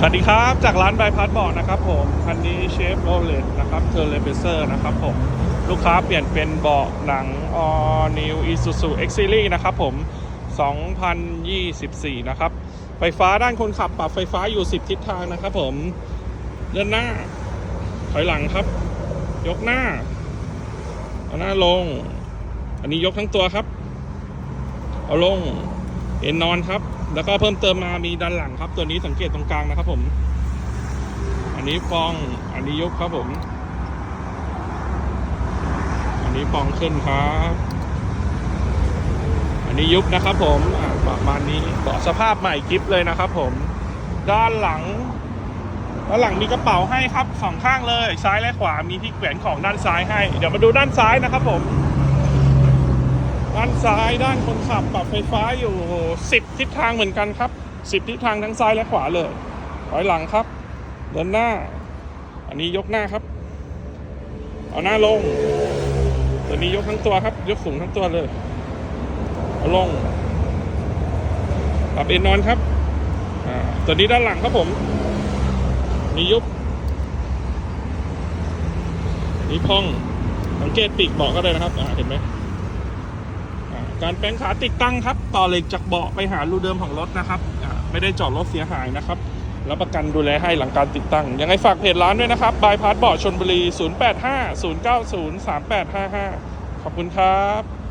สวัสดีครับจากร้านบายพาสบอร์ดนะครับผม คันนี้เชฟโรเลตนะครับเทอร์เลเบเซอร์นะครับผม ลูกค้าเปลี่ยนเป็นเบาะหนังออนิวอีซูซูเอ็กซิลี่นะครับผม 2024 นะครับ ไฟฟ้าด้านคนขับปรับไฟฟ้าอยู่ 10 ทิศทางนะครับผมเดินหน้า ถอยหลังครับ ยกหน้าเอาหน้าลง อันนี้ยกทั้งตัวครับ เอาลง เอ็นนอนครับ แล้วก็เพิ่มเติมมามีด้านหลังครับ ตัวนี้สังเกตตรงกลางนะครับผม อันนี้ฟองอันนี้ยกครับผม อันนี้ฟองขึ้นครับ อันนี้ยุบนะครับผมประมาณนี้เบาะสภาพใหม่กิฟเลยนะครับผม ด้านหลังด้านหลังมีกระเป๋าให้ครับสองข้างเลยซ้ายและขวามีที่แขวนของด้านซ้ายให้ เดี๋ยวมาดูด้านซ้ายนะครับผม ด้านซ้ายด้านคนขับปรับไฟฟ้าอยู่ 10 ทิศทางเหมือนกันครับ 10 ทิศทางทั้งซ้ายและขวาเลยถอยหลังครับเดินหน้า อันนี้ยกหน้าครับ เอาหน้าลง ตัวนี้ยกทั้งตัวครับ ยกสูงทั้งตัวเลยเอาลงปรับเอ็นนอนครับตัวนี้ด้านหลังครับผม นี่ยุบ นี่พองสังเกตปีกเบาะก็ได้นะครับเห็นไหม การแปลงขาติดตั้งครับ ต่อเหล็กจากเบาะไปหารูเดิมของรถนะครับไม่ได้จอดรถเสียหายนะครับรับประกันดูแลให้หลังการติดตั้ง ยังไงฝากเพจร้านด้วยนะครับบายพาสเบาะชนบุรี 0850903855 ขอบคุณครับ